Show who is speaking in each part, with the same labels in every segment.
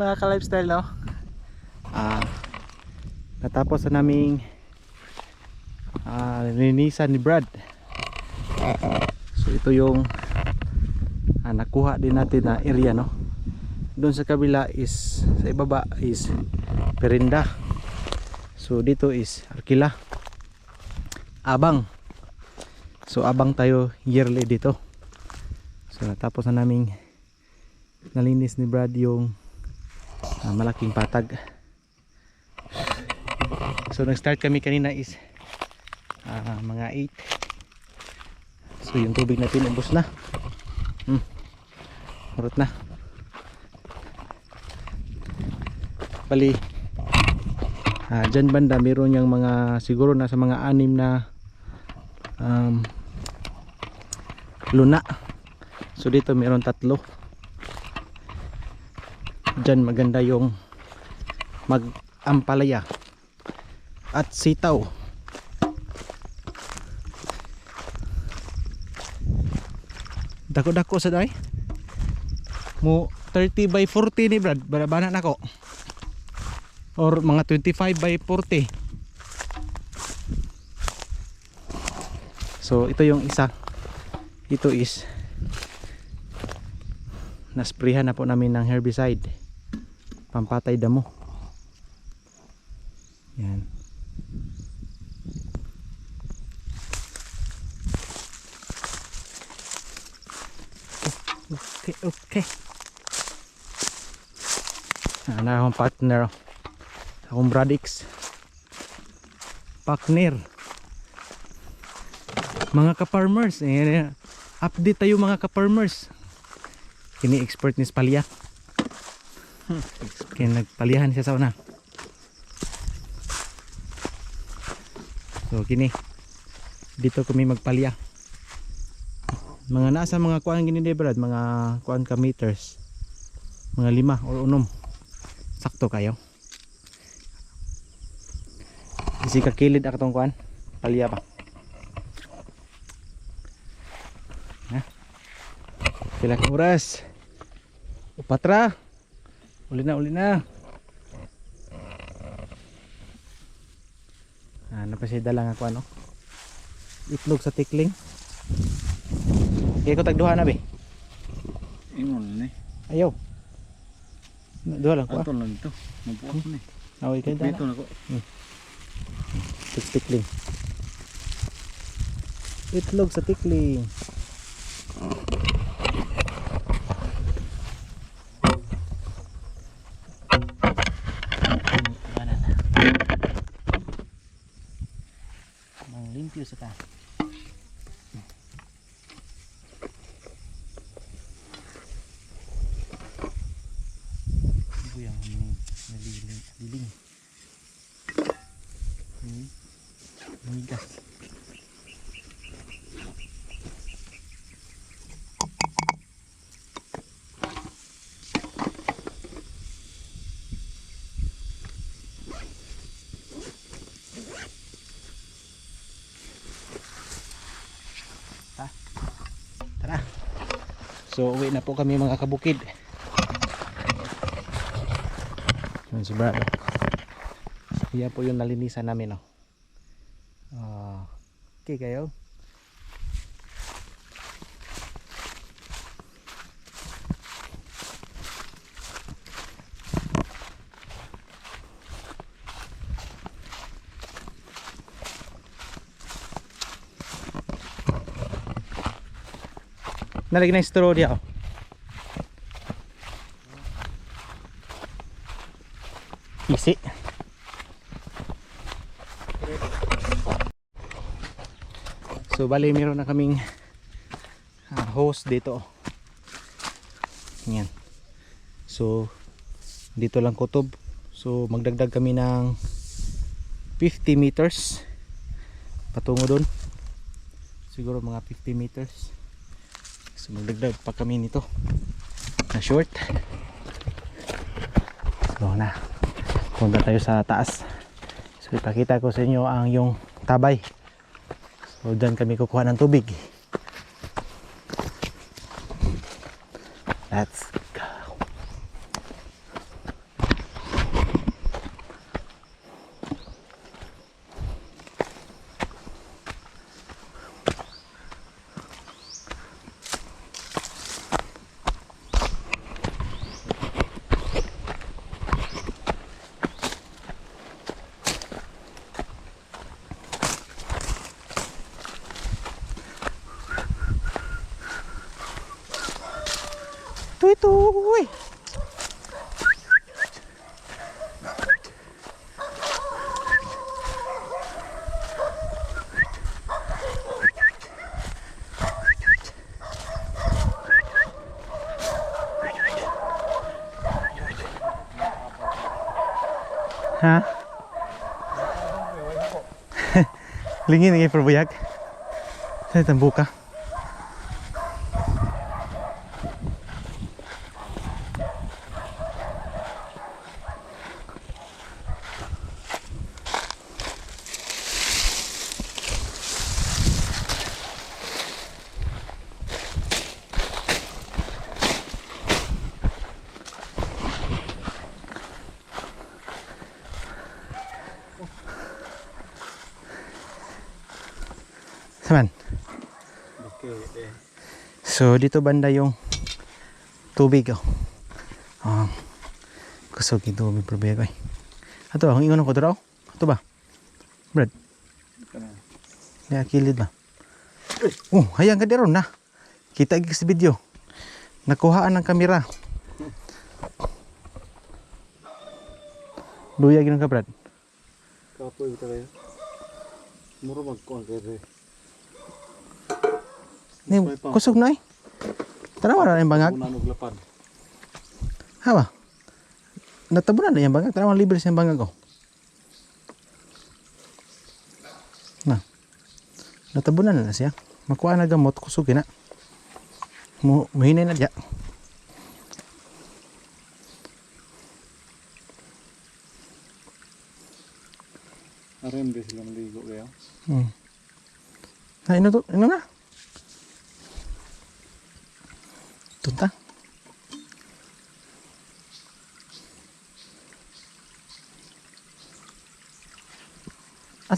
Speaker 1: Mga ka-lifestyle no. Ah natapos na naming ah linisan ni Brad. So ito yung ah, nakuha din natin na area no. Doon sa kabila is sa ibaba is Perinda. So dito is Arkila. Abang. So abang tayo yearly dito. So natapos na naming nalinis ni Brad yung ah, malaking patag. So nag-start kami kanina is ah, mga 8. So yung tubig natin ubos na. Hmm. Urot na. Bali ah, dyan banda meron yung mga siguro nasa mga anim na um, luna. So dito meron tatlo. Diyan maganda yung mag-ampalaya at sitaw. Dako-dako sa day. Mo 30 by 40 ni Brad, banabanan ako. Or mga 25 by 40. So ito yung isa. Ito is nasprihan na po namin ng herbicide pampatay damo. Yan. Okay okay ah, na akong partner. Akong Bradix partner. Mga ka-farmers eh, update tayo mga ka-farmers. Kini expert ni Spalya kaya nagpalihan siya sa una. So kini dito kami magpalya mga nasa mga kuan gini mga kuan ka meters. Mga lima o unom. Sakto kayo. Kasi kakilid akatong kuan. Palya pa. Pila ka oras? Upatra uli na uli na. Ah, napasida lang ako ano? Itlog sa tikling. Kaya ko tagduha na be.
Speaker 2: Ingon ni.
Speaker 1: ayaw. Duha lang ko ah.
Speaker 2: Ato lang ito. Mabuot ni.
Speaker 1: kayo
Speaker 2: Dito
Speaker 1: dala
Speaker 2: na ko.
Speaker 1: tikling. Itlog sa tikling Mang limpyo sa ta. Ano yung naliling? Liling. Hmm. Migas. Ta. Tara. So uwi na po kami mga kabukid. Yun si Brad. Yan po yung nalinisan namin. Oh. Ah, okay kayo. Nalagyan na yung straw diya. Oh. Isi. So bali meron na kaming ah, hose dito. Yan. So dito lang kutob. So magdagdag kami ng 50 meters patungo doon. Siguro mga 50 meters. So magdagdag pa kami nito na short. So na. Punta tayo sa taas. So ipakita ko sa inyo ang yung tabay. So dyan kami kukuha ng tubig. Let's Tuh itu. Wih. Hah? Lingin lagi perbuyak. Saya
Speaker 2: terbuka.
Speaker 1: So dito banda yung tubig oh. Ah. kusog yung tubig probego eh. Ato ang ingon ko dito. Ato ba? Brad, may kilid ba? Oh, hayang ka diron na. Kita gid sa video. Nakuhaan ng kamera. Luya gid ka Brad.
Speaker 2: Kapoy ito kayo. Muro magkuhan kayo.
Speaker 1: Ni kusog na eh. Tanawa na yung bangag. Ha ba? Natabunan na yung bangag. Tanawa libre sa yung bangag oh. Na. Natabunan na na siya. Makuha na gamot. Kusog na. Mu muhinay na diya.
Speaker 2: Arin din silang ligo kayo.
Speaker 1: Hmm. Na, ino to? Ino na?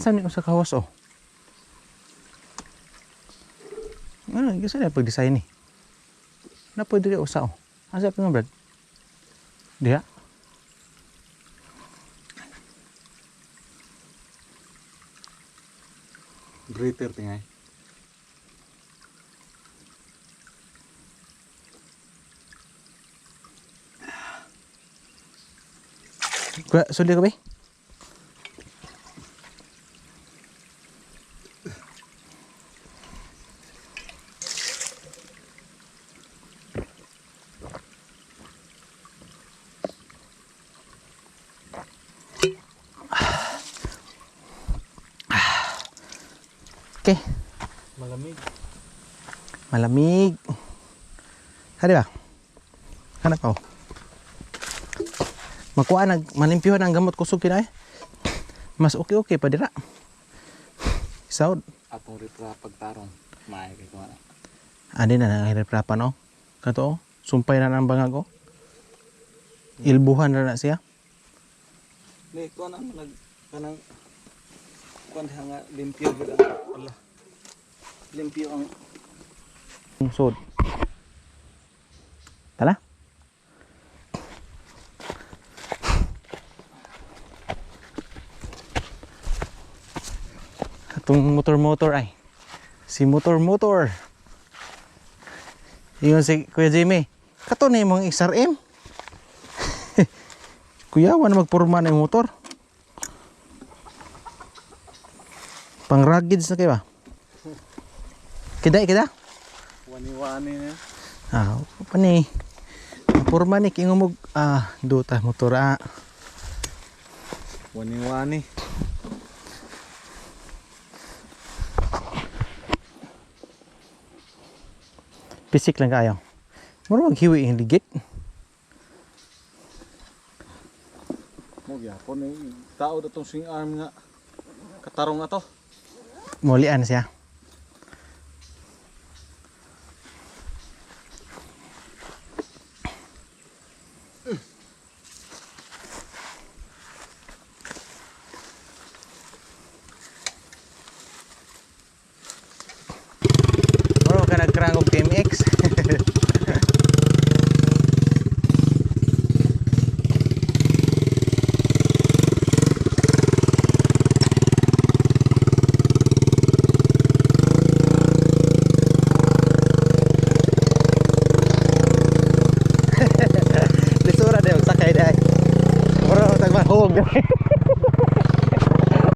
Speaker 1: Asan yung sa kawas oh? Ano, gusto na pag-design ni. Na pwede rin usa oh. Asa pa nga brad? Diha?
Speaker 2: Greater tingay.
Speaker 1: Kuya, suli ka ba? eh? Okay,
Speaker 2: Malamig.
Speaker 1: malamig. Hadi ba? Hanap ako. Makuha nag malimpyuhan ang gamot kusog kina eh. Mas okay okay pa dira. Isaod.
Speaker 2: Atong ritra pagtarong. Maay kay kuha na.
Speaker 1: Adi na nangahirapan no. Kato. Sumpay na ng bangag oh. Ilbuhan na na siya.
Speaker 2: Ni kuha na nag kanang kuha na nga limpyo gid ang ala. Limpyo ang
Speaker 1: Sud. Tala. Atong motor-motor ay. Si motor-motor. Iyon si Kuya Jimmy. Kato na yung mga XRM. Kuya, wala magpurma na yung motor. Pang ruggeds na kayo ba? Kida, kida?
Speaker 2: wani-wani na.
Speaker 1: Ah, apa ni? Purma ni kingumog ah duta motor ah.
Speaker 2: Wani-wani.
Speaker 1: Pisik lang kayo. Muro maghiwi yung ligit.
Speaker 2: Mo gyapon ni tao datong swing arm nga katarong ato.
Speaker 1: Mulian siya.